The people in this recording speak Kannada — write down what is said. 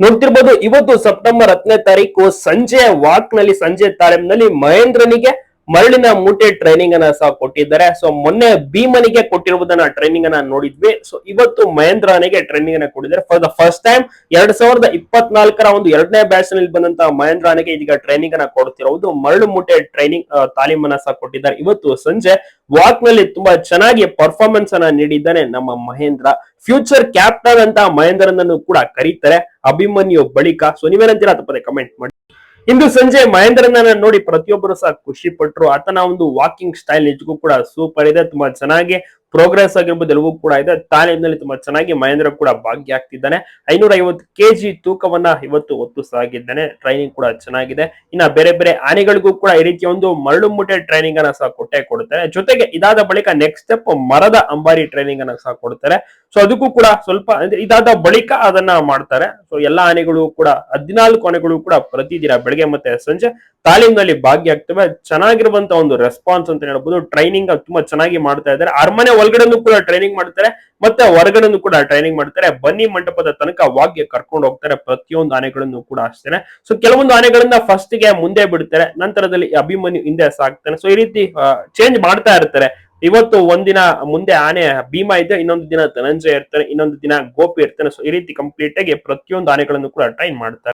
ನೋಡ್ತಿರ್ಬೋದು ಇವತ್ತು ಸೆಪ್ಟೆಂಬರ್ ಹತ್ತನೇ ತಾರೀಕು ಸಂಜೆ ವಾಕ್ನಲ್ಲಿ ಸಂಜೆ ನಲ್ಲಿ ಮಹೇಂದ್ರನಿಗೆ ಮರಳಿನ ಮೂಟೆ ಟ್ರೈನಿಂಗ್ ಅನ್ನ ಸಹ ಕೊಟ್ಟಿದ್ದಾರೆ. ಸೊ ಮೊನ್ನೆ ಭೀಮನಿಗೆ ಕೊಟ್ಟಿರುವುದನ್ನ ಟ್ರೈನಿಂಗ್ ಅನ್ನ ನೋಡಿದ್ವಿ. ಸೊ ಇವತ್ತು ಮಹೇಂದ್ರನಿಗೆ ಟ್ರೈನಿಂಗ್ ಅನ್ನ ಕೊಟ್ಟಿದ್ದಾರೆ. ಫಾರ್ ದ ಫಸ್ಟ್ ಟೈಮ್ ಎರಡ್ ಸಾವಿರದ ಇಪ್ಪತ್ನಾಲ್ಕರ ಒಂದು ಎರಡನೇ ಬ್ಯಾಚ್ನಲ್ಲಿ ಬಂದಂತ ಮಹೇಂದ್ರನಿಗೆ ಇದೀಗ ಟ್ರೈನಿಂಗ್ ಅನ್ನ ಕೊಡ್ತಿರೋದು. ಮರಳು ಮೂಟೆ ಟ್ರೈನಿಂಗ್ ತಾಲೀಮನ್ನ ಸಹ ಕೊಟ್ಟಿದ್ದಾರೆ. ಇವತ್ತು ಸಂಜೆ ವಾಕ್ನಲ್ಲಿ ತುಂಬಾ ಚೆನ್ನಾಗಿ ಪರ್ಫಾರ್ಮೆನ್ಸ್ ಅನ್ನ ನೀಡಿದ್ದಾನೆ ನಮ್ಮ ಮಹೇಂದ್ರ. ಫ್ಯೂಚರ್ ಕ್ಯಾಪ್ಟನ್ ಅಂತ ಮಹೇಂದ್ರನನ್ನು ಕೂಡ ಕರೀತಾರೆ. ಅಭಿಮನ್ಯು ಬಳಿಕ. ಸೊ ನೀವೇನಂತೀರಾ? ತಪ್ಪದೆ ಕಮೆಂಟ್ ಮಾಡಿ. ಇಂದು ಸಂಜೆ ಮಹೇಂದ್ರನ ನೋಡಿ ಪ್ರತಿಯೊಬ್ಬರು ಸಹ ಖುಷಿ ಪಟ್ರು. ಆತನ ಒಂದು ವಾಕಿಂಗ್ ಸ್ಟೈಲ್ ನಿಜಕ್ಕೂ ಕೂಡ ಸೂಪರ್ ಇದೆ. ತುಂಬಾ ಚೆನ್ನಾಗಿ ಪ್ರೋಗ್ರೆಸ್ ಆಗಿರ್ಬೋದು ಎಲ್ಲವೂ ಕೂಡ ಇದೆ. ತಾಲೀಮಿನಲ್ಲಿ ತುಂಬಾ ಚೆನ್ನಾಗಿ ಮಹೇಂದ್ರ ಕೂಡ ಭಾಗಿಯಾಗ್ತಿದ್ದಾನೆ. ಐನೂರ ಐವತ್ತು ಕೆಜಿ ತೂಕವನ್ನ ಇವತ್ತು ಹೊತ್ತು ಸಾಗಿದ್ದಾನೆ ಟ್ರೈನಿಂಗ್ ಕೂಡ ಚೆನ್ನಾಗಿದೆ. ಇನ್ನ ಬೇರೆ ಬೇರೆ ಆನೆಗಳಿಗೂ ಕೂಡ ಈ ರೀತಿಯ ಒಂದು ಮರಳು ಮುಟ್ಟೆ ಟ್ರೈನಿಂಗ್ ಅನ್ನ ಸಹ ಕೊಟ್ಟೆ ಕೊಡ್ತಾರೆ. ಜೊತೆಗೆ ಇದಾದ ಬಳಿಕ ನೆಕ್ಸ್ಟ್ ಸ್ಟೆಪ್ ಮರದ ಅಂಬಾರಿ ಟ್ರೈನಿಂಗ್ ಅನ್ನ ಸಹ ಕೊಡ್ತಾರೆ. ಸೊ ಅದಕ್ಕೂ ಕೂಡ ಸ್ವಲ್ಪ ಅಂದ್ರೆ ಇದಾದ ಬಳಿಕ ಅದನ್ನ ಮಾಡ್ತಾರೆ. ಸೊ ಎಲ್ಲಾ ಆನೆಗಳು ಕೂಡ ಹದಿನಾಲ್ಕು ಆನೆಗಳು ಕೂಡ ಪ್ರತಿದಿನ ಬೆಳಗ್ಗೆ ಮತ್ತೆ ಸಂಜೆ ತಾಲೀಮ್ನಲ್ಲಿ ಭಾಗಿಯಾಗ್ತವೆ ಚೆನ್ನಾಗಿರುವಂತ ಒಂದು ರೆಸ್ಪಾನ್ಸ್ ಅಂತ ಹೇಳ್ಬೋದು. ಟ್ರೈನಿಂಗ್ ತುಂಬಾ ಚೆನ್ನಾಗಿ ಮಾಡ್ತಾ ಇದ್ದಾರೆ. ಅರಮನೆ ಒಳಗಡೆ ಕೂಡ ಟ್ರೈನಿಂಗ್ ಮಾಡ್ತಾರೆ. ಮತ್ತೆ ಹೊರಗಡೆನೂ ಕೂಡ ಟ್ರೈನಿಂಗ್ ಮಾಡ್ತಾರೆ. ಬನ್ನಿ ಮಂಟಪದ ತನಕ ವಾಗ್ಯ ಕರ್ಕೊಂಡು ಹೋಗ್ತಾರೆ ಪ್ರತಿಯೊಂದು ಆನೆಗಳನ್ನು ಕೂಡ ಅಷ್ಟೇನೆ. ಸೊ ಕೆಲವೊಂದು ಆನೆಗಳನ್ನ ಫಸ್ಟ್ಗೆ ಮುಂದೆ ಬಿಡ್ತಾರೆ. ನಂತರದಲ್ಲಿ ಅಭಿಮನ್ಯು ಹಿಂದೆ ಸಾಕ್ತಾನೆ. ಸೊ ಈ ರೀತಿ ಚೇಂಜ್ ಮಾಡ್ತಾ ಇರ್ತಾರೆ. ಇವತ್ತು ಒಂದಿನ ಮುಂದೆ ಆನೆ ಭೀಮ ಇದೆ. ಇನ್ನೊಂದು ದಿನ ಧನಂಜಯ ಇರ್ತಾನೆ. ಇನ್ನೊಂದು ದಿನ ಗೋಪಿ ಇರ್ತಾನೆ. ಸೊ ಈ ರೀತಿ ಕಂಪ್ಲೀಟ್ ಆಗಿ ಪ್ರತಿಯೊಂದು ಆನೆಗಳನ್ನು ಕೂಡ ಟ್ರೈನ್ ಮಾಡ್ತಾರೆ.